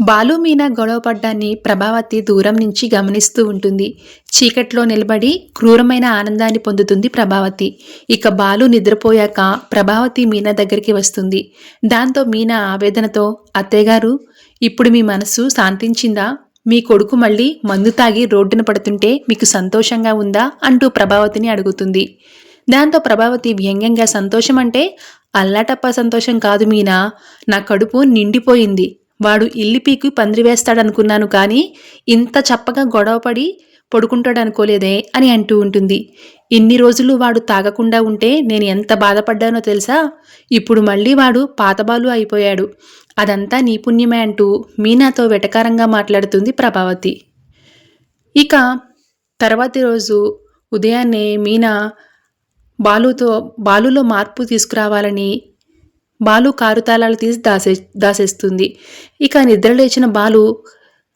బాలు మీనా గొడవపడ్డాన్ని ప్రభావతి దూరం నుంచి గమనిస్తూ ఉంటుంది. చీకట్లో నిలబడి క్రూరమైన ఆనందాన్ని పొందుతుంది ప్రభావతి. ఇక బాలు నిద్రపోయాక ప్రభావతి మీనా దగ్గరికి వస్తుంది. దాంతో మీనా ఆవేదనతో అత్తయ్యగారు ఇప్పుడు మీ మనసు శాంతించిందా? మీ కొడుకు మళ్ళీ మందు తాగి రోడ్డున పడుతుంటే మీకు సంతోషంగా ఉందా? అంటూ ప్రభావతిని అడుగుతుంది. దాంతో ప్రభావతి వ్యంగ్యంగా సంతోషం అంటే అల్లాటప్ప సంతోషం కాదు మీనా. నా కడుపు నిండిపోయింది. వాడు ఇల్లి పీకి పందిరి వేస్తాడనుకున్నాను కానీ ఇంత చప్పగా గొడవపడి పడుకుంటాడనుకోలేదే అని అంటూ ఉంటుంది. ఇన్ని రోజులు వాడు తాగకుండా ఉంటే నేను ఎంత బాధపడ్డానో తెలుసా? ఇప్పుడు మళ్ళీ వాడు పాతబాలు అయిపోయాడు. అదంతా నీ పుణ్యమే అంటూ మీనాతో వెటకారంగా మాట్లాడుతుంది ప్రభావతి. ఇక తర్వాతి రోజు ఉదయాన్నే మీనా బాలుతో బాలులో మార్పు తీసుకురావాలని బాలు కారు తాళాలు తీసి దాసే దాసేస్తుంది. ఇక నిద్రలేచిన బాలు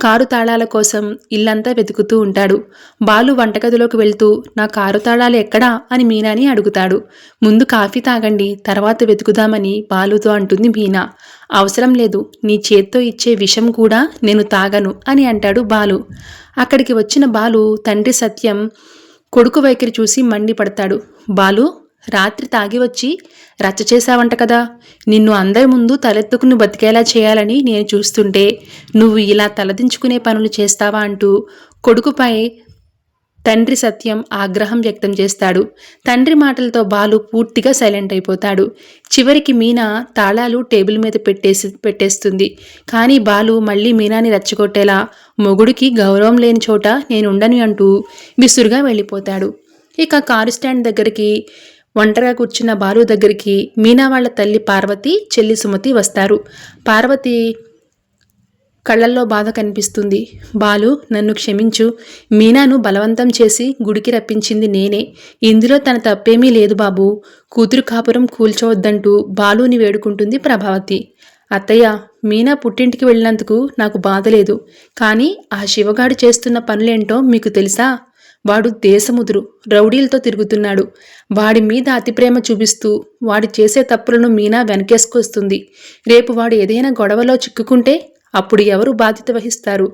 కారు తాళాల కోసం ఇల్లంతా వెతుకుతూ ఉంటాడు. బాలు వంటగదిలోకి వెళ్తూ నా కారు తాళాలు ఎక్కడా? అని మీనాని అడుగుతాడు. ముందు కాఫీ తాగండి తర్వాత వెతుకుదామని బాలుతో అంటుంది మీనా. అవసరం లేదు నీ చేత్తో ఇచ్చే విషం కూడా నేను తాగను అని అంటాడు బాలు. అక్కడికి వచ్చిన బాలు తండ్రి సత్యం కొడుకు వైఖరి చూసి మండిపడతాడు. బాలు రాత్రి తాగి వచ్చి రచ్చ చేశావంట కదా నిన్ను అందరి ముందు తలెత్తుకుని బతికేలా చేయాలని నేను చూస్తుంటే నువ్వు ఇలా తలదించుకునే పనులు చేస్తావా అంటూ కొడుకుపై తండ్రి సత్యం ఆగ్రహం వ్యక్తం చేస్తాడు. తండ్రి మాటలతో బాలు పూర్తిగా సైలెంట్ అయిపోతాడు. చివరికి మీనా తాళాలు టేబుల్ మీద పెట్టేసి పెట్టేస్తుంది. కానీ బాలు మళ్ళీ మీనాని రెచ్చగొట్టేలా మొగుడికి గౌరవం లేని చోట నేను ఉండను అంటూ విసురుగా వెళ్ళిపోతాడు. ఇక కారు స్టాండ్ దగ్గరికి ఒంటరిగా కూర్చున్న బాలు దగ్గరికి మీనా వాళ్ళ తల్లి పార్వతి చెల్లి సుమతి వస్తారు. పార్వతి కళ్ళల్లో బాధ కనిపిస్తుంది. బాలు నన్ను క్షమించు. మీనాను బలవంతం చేసి గుడికి రప్పించింది నేనే. ఇందులో తన తప్పేమీ లేదు బాబు. కూతురు కాపురం కూల్చవద్దంటూ బాలుని వేడుకుంటుంది ప్రభావతి. అత్తయ్య మీనా పుట్టింటికి వెళ్ళినందుకు నాకు బాధ లేదు. కానీ ఆ శివగాడు చేస్తున్న పనులేంటో మీకు తెలుసా? వాడు దేశముదురు రౌడీలతో తిరుగుతున్నాడు. వాడి మీద అతి ప్రేమ చూపిస్తూ వాడు చేసే తప్పులను మీనా వెనకేసుకొస్తుంది. రేపు వాడు ఏదైనా గొడవలో చిక్కుకుంటే అప్పుడు ఎవరు బాధ్యత వహిస్తారు?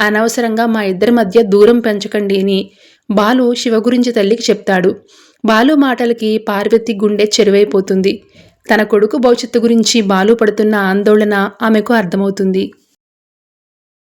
అనవసరంగా మా ఇద్దరి మధ్య దూరం పెంచకండి అని బాలు శివ గురించి తల్లికి చెప్తాడు. బాలు మాటలకి పార్వతి గుండె చెరువైపోతుంది. తన కొడుకు భవిష్యత్తు గురించి బాలు పడుతున్న ఆందోళన ఆమెకు అర్థమవుతుంది.